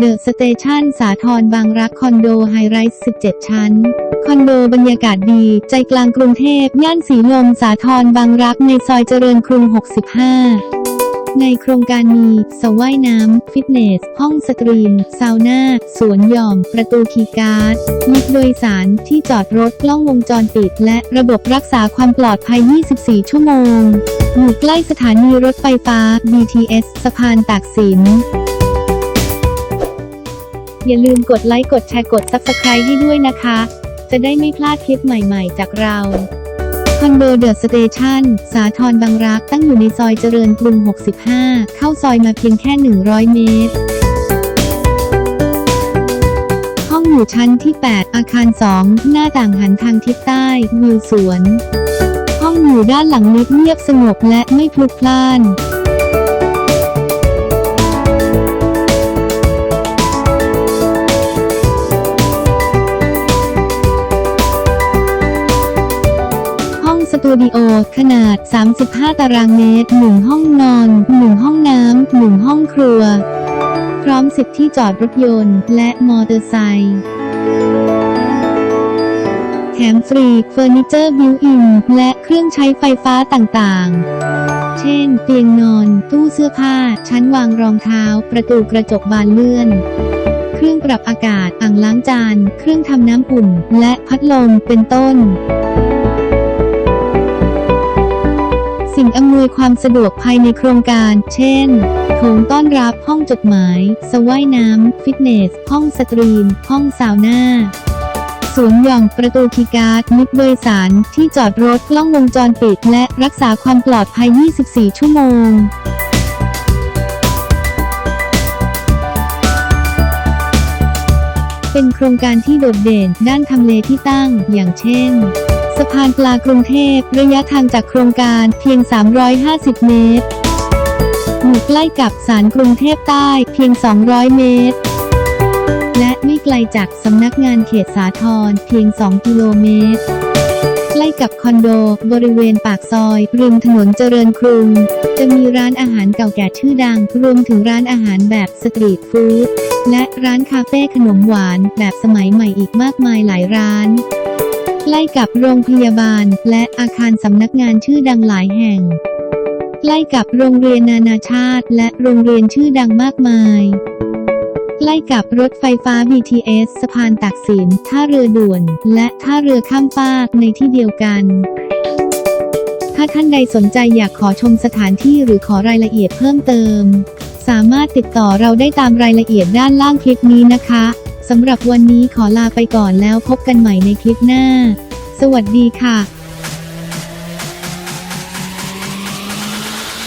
เดอะสเตชันสาทรบางรักคอนโดไฮไรส์17 ชั้น คอนโดบรรยากาศดี ใจกลางกรุงเทพ ย่านสีลมสาทรบางรักในซอยเจริญกรุง 65 ในโครงการมีสระว่ายน้ำ ฟิตเนส ห้องสตรีม ซาวน่า สวนหย่อม ประตูคีย์การ์ดลิฟต์โดยสารที่จอดรถกล้องวงจรปิด และระบบรักษาความปลอดภัย 24 ชั่วโมงอยู่ใกล้สถานีรถไฟฟ้า BTS สะพานตากสิน อย่าลืมกดไลค์กดแชร์กด Subscribe ให้ด้วยนะคะ จะได้ไม่พลาดคลิปใหม่ๆ จากเราคอนโดเดอะสเตชันสาทรบางรักตั้งอยู่ในซอยเจริญกรุง 65 เข้าซอยมาเพียงแค่ 100 เมตร ห้องอยู่ชั้นที่ 8 อาคาร 2 หน้าต่างหันทางทิศใต้วิวสวน ห้องอยู่ด้านหลังลิฟเงียบสงบและไม่พลุกพล่าน ตูดิโอ ขนาด 35 ตารางเมตร 1 ห้องนอน 1 ห้องน้ำ 1 ห้องครัว พร้อมสิทธิที่จอดรถยนต์ และมอเตอร์ไซค์แถมฟรีเฟอร์นิเจอร์บิวอินและเครื่องใช้ไฟฟ้าต่างๆ เช่น เตียงนอน ตู้เสื้อผ้า ชั้นวางรองเท้า ประตูกระจกบานเลื่อน เครื่องปรับอากาศ อ่างล้างจาน เครื่องทำน้ำอุ่น และพัดลม เป็นต้น งอำนวยความสะดวกภายในโครงการ เช่น โถงต้อนรับห้องจดหมาย สว่ายน้ำ ฟิตเนส ห้องสตรีม ห้องซาวน่าสวนหย่อมประตูคีการ์ดมิดโดยสาร ที่จอดรถกล้องวงจรปิด และรักษาความปลอดภัย 24 ชั่วโมงเป็นโครงการที่โดดเด่นด้านทำเลที่ตั้ง อย่างเช่น สะพานปลากรุงเทพ ระยะทางจากโครงการเพียง 350 เมตร อยู่ใกล้กับศาลกรุงเทพใต้เพียง 200 เมตร และไม่ไกลจากสำนักงานเขตสาทรเพียง 2 กิโลเมตร ใกล้กับคอนโด บริเวณปากซอย ริมถนนเจริญกรุง จะมีร้านอาหารเก่าแก่ชื่อดัง รวมถึงร้านอาหารแบบสตรีทฟู้ดและร้านคาเฟ่ขนมหวานแบบสมัยใหม่อีกมากมายหลายร้าน ใกล้กับโรงพยาบาล และอาคารสำนักงานชื่อดังหลายแห่ง ใกล้กับโรงเรียนนานาชาติ และโรงเรียนชื่อดังมากมาย ใกล้กับรถไฟฟ้า BTS สะพานตากสิน ท่าเรือด่วน และท่าเรือข้ามฟากในที่เดียวกัน ถ้าท่านใดสนใจอยากขอชมสถานที่หรือขอรายละเอียดเพิ่มเติม สามารถติดต่อเราได้ตามรายละเอียดด้านล่างคลิปนี้นะคะ สำหรับวันนี้ขอลาไปก่อนแล้วพบกันใหม่ในคลิปหน้า สวัสดีค่ะ